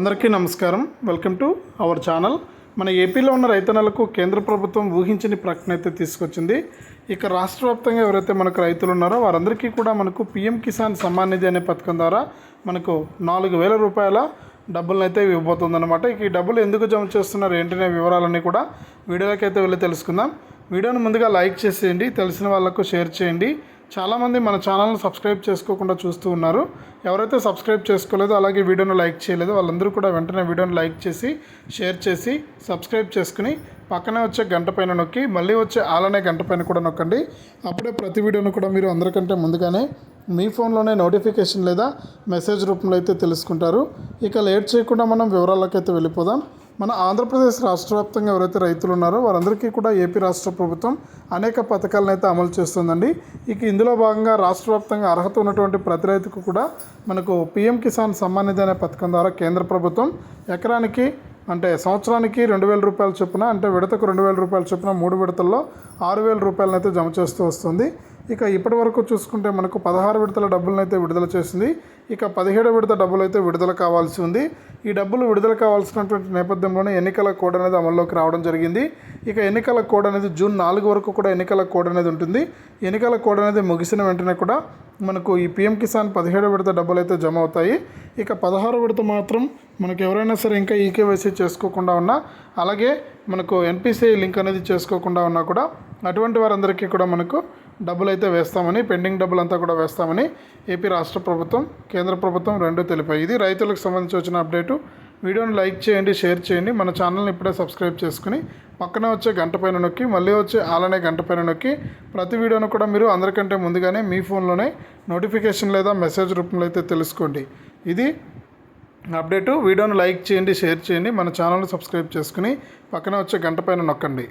అందరికీ నమస్కారం. Welcome to our channel మన ఏపీలో ఉన్న రైతన్నలకు కేంద్ర ప్రభుత్వం ఊహించని ప్రకటన అయితే తీసుకొచ్చింది. ఇక రాష్ట్ర వ్యాప్తంగా ఎవరైతే మనకు రైతులు ఉన్నారో వారందరికీ కూడా మనకు పిఎం కిసాన్ సమ్మాన్ నిధి అనే పథకం ద్వారా మనకు నాలుగు వేల రూపాయల డబ్బులను అయితే ఇవ్వబోతుందన్నమాట. ఇక ఈ డబ్బులు ఎందుకు జమ చేస్తున్నారు ఏంటనే వివరాలన్నీ కూడా వీడియోలోకి అయితే వెళ్ళి తెలుసుకుందాం. వీడియోను ముందుగా లైక్ చేసేయండి తెలిసిన వాళ్ళకు షేర్ చేయండి. చాలామంది మన ఛానల్ని సబ్స్క్రైబ్ చేసుకోకుండా చూస్తూ ఉన్నారు. ఎవరైతే సబ్స్క్రైబ్ చేసుకోలేదో అలాగే వీడియోను లైక్ చేయలేదో వాళ్ళందరూ కూడా వెంటనే వీడియోను లైక్ చేసి షేర్ చేసి సబ్స్క్రైబ్ చేసుకుని పక్కనే వచ్చే గంట పైన నొక్కి మళ్ళీ వచ్చే ఆలనే గంట పైన కూడా నొక్కండి. అప్పుడే ప్రతి వీడియోను కూడా మీరు అందరికంటే ముందుగానే మీ ఫోన్లోనే నోటిఫికేషన్ లేదా మెసేజ్ రూపంలో అయితే తెలుసుకుంటారు. ఇక లేట్ చేయకుండా మనం వివరాలకైతే వెళ్ళిపోదాం. మన ఆంధ్రప్రదేశ్ రాష్ట్ర వ్యాప్తంగా ఎవరైతే రైతులు ఉన్నారో వారందరికీ కూడా ఏపీ రాష్ట్ర ప్రభుత్వం అనేక పథకాలను అయితే అమలు చేస్తుందండి. ఇక ఇందులో భాగంగా రాష్ట్ర వ్యాప్తంగా అర్హత ఉన్నటువంటి ప్రతి రైతుకు కూడా మనకు పిఎం కిసాన్ సమ్మాన్ నిధి అనే పథకం ద్వారా కేంద్ర ప్రభుత్వం ఎకరానికి అంటే సంవత్సరానికి రెండు వేల రూపాయల చొప్పున అంటే విడతకు రెండు వేల రూపాయల చొప్పున మూడు విడతల్లో ఆరు వేల రూపాయలను అయితే జమ చేస్తూ వస్తుంది. ఇక ఇప్పటి వరకు చూసుకుంటే మనకు పదహారు విడతల డబ్బులను అయితే విడుదల చేసింది. ఇక పదిహేడు విడత డబ్బులు అయితే విడుదల కావాల్సి ఉంది. ఈ డబ్బులు విడుదల కావాల్సినటువంటి నేపథ్యంలోనే ఎన్నికల కోడ్ అనేది అమల్లోకి రావడం జరిగింది. ఇక ఎన్నికల కోడ్ అనేది జూన్ నాలుగు వరకు కూడా ఎన్నికల కోడ్ అనేది ఉంటుంది. ఎన్నికల కోడ్ అనేది ముగిసిన వెంటనే కూడా మనకు ఈ పిఎం కిసాన్ పదిహేడు విడత డబ్బులు అయితే జమ అవుతాయి. ఇక పదహారు విడత మాత్రం మనకు ఎవరైనా సరే ఇంకా ఈకేవైసీ చేసుకోకుండా ఉన్నా అలాగే మనకు ఎన్పిసిఐ లింక్ అనేది చేసుకోకుండా ఉన్నా కూడా అటువంటి వారందరికీ కూడా మనకు డబ్బులు అయితే వేస్తామని పెండింగ్ డబ్బులు అంతా కూడా వేస్తామని ఏపీ రాష్ట్ర ప్రభుత్వం కేంద్ర ప్రభుత్వం రెండు తెలిపాయి. ఇది రైతులకు సంబంధించి వచ్చిన అప్డేటు. వీడియోని లైక్ చేయండి షేర్ చేయండి. మన ఛానల్ని ఇప్పుడే సబ్స్క్రైబ్ చేసుకుని పక్కనే వచ్చే గంట పైన నొక్కి మళ్ళీ వచ్చే ఆలనే గంట పైన నొక్కి ప్రతి వీడియోను కూడా మీరు అందరికంటే ముందుగానే మీ ఫోన్లోనే నోటిఫికేషన్ లేదా మెసేజ్ రూపంలో అయితే తెలుసుకోండి. ఇది అప్డేటు వీడియోను లైక్ చేయండి షేర్ చేయండి మన ఛానల్ని సబ్స్క్రైబ్ చేసుకుని పక్కనే వచ్చే గంట పైన నొక్కండి.